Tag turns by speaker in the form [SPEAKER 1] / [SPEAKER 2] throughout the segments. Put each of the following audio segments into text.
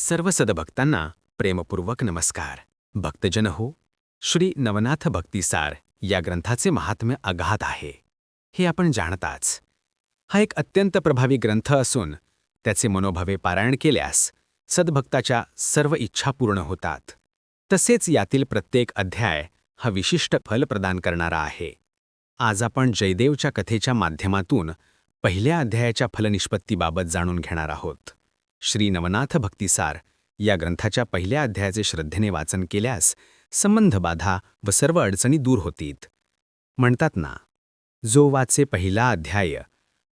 [SPEAKER 1] सर्व सदभक्तांना प्रेमपूर्वक नमस्कार. भक्तजन हो श्री नवनाथ भक्तिसार या ग्रंथाचे महात्म्य अगाध आहे. हे आपण जाणताच. हा एक अत्यंत प्रभावी ग्रंथ असून त्याचे मनोभावे पारायण केल्यास सद्भक्ताच्या सर्व इच्छा पूर्ण होतात. तसेच यातील प्रत्येक अध्याय हा विशिष्ट फल प्रदान करणारा आहे. आज आपण जयदेवच्या कथेच्या माध्यमातून पहिल्या अध्यायाच्या फलनिष्पत्तीबाबत जाणून घेणार आहोत. श्री नवनाथ भक्तिसार या ग्रंथाच्या पहिल्या अध्यायाचे श्रद्धेने वाचन केल्यास संबंध बाधा व सर्व अडचणी दूर होतीत. म्हणतात ना जो वाचे पहिला अध्याय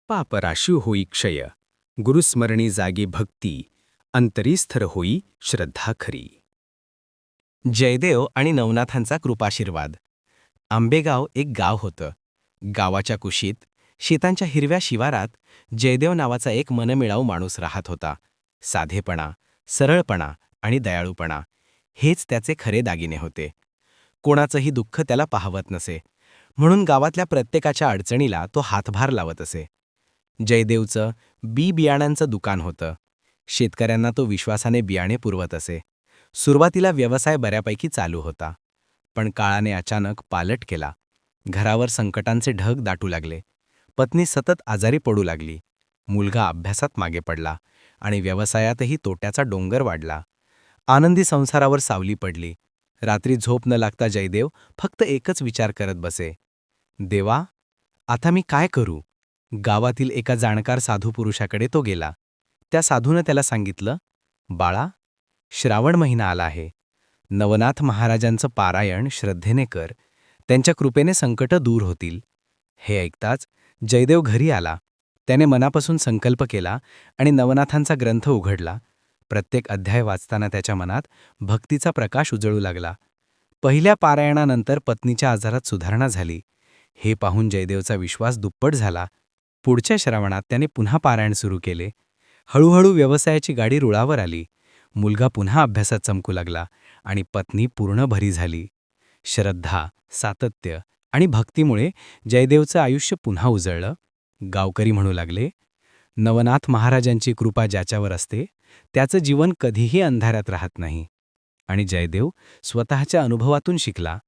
[SPEAKER 1] पापराशिव होई क्षय गुरुस्मरणी जागी भक्ती अंतरीस्थर होई श्रद्धा खरी.
[SPEAKER 2] जयदेव आणि नवनाथांचा कृपाशीर्वाद. आंबेगाव एक गाव होतं. गावाच्या कुशीत शेतांच्या हिरव्या शिवारात जयदेव नावाचा एक मनमिळाऊ माणूस राहत होता. साधेपणा सरळपणा आणि दयाळूपणा हेच त्याचे खरे दागिने होते. कोणाचंही दुःख त्याला पाहवत नसे. म्हणून गावातल्या प्रत्येकाच्या अडचणीला तो हातभार लावत असे. जयदेवचं बी बियाण्यांचं दुकान होतं. शेतकऱ्यांना तो विश्वासाने बियाणे पुरवत असे. सुरुवातीला व्यवसाय बऱ्यापैकी चालू होता. पण काळाने अचानक पालट केला. घरावर संकटांचे ढग दाटू लागले. पत्नी सतत आजारी पडू लागली. मुलगा अभ्यासात मागे पडला आणि व्यवसायातही तोट्याचा डोंगर वाढला. आनंदी संसारावर सावली पडली. रात्री झोप न लागता जयदेव फक्त एकच विचार करत बसे. देवा आता मी काय करू? गावातील एका जाणकार साधू पुरुषाकडे तो गेला. त्या साधूनं त्याला सांगितलं बाळा श्रावण महिना आला आहे. नवनाथ महाराजांचं पारायण श्रद्धेने कर. त्यांच्या कृपेने संकट दूर होतील. हे ऐकताच जयदेव घरी आला. त्याने मनापासून संकल्प केला आणि नवनाथांचा ग्रंथ उघडला. प्रत्येक अध्याय वाचताना त्याच्या मनात भक्तीचा प्रकाश उजळू लागला. पहिल्या पारायणानंतर पत्नीच्या आजारात सुधारणा झाली. हे पाहून जयदेवचा विश्वास दुप्पट झाला. पुढच्या श्रावणात त्याने पुन्हा पारायण सुरू केले. हळूहळू व्यवसायाची गाडी रुळावर आली. मुलगा पुन्हा अभ्यासात चमकू लागला आणि पत्नी पूर्ण भरी झाली. श्रद्धा सातत्य आणि भक्तीमुळे जयदेवचं आयुष्य पुन्हा उजळलं. गावकरी म्हणू लागले. नवनाथ महाराजांची कृपा ज्याच्यावर असते त्याचं जीवन कधीही अंधारात राहत नाही. आणि जयदेव स्वतःच्या अनुभवातून शिकला.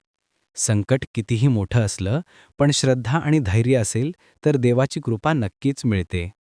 [SPEAKER 2] संकट कितीही मोठं असलं पण श्रद्धा आणि धैर्य असेल तर देवाची कृपा नक्कीच मिळते.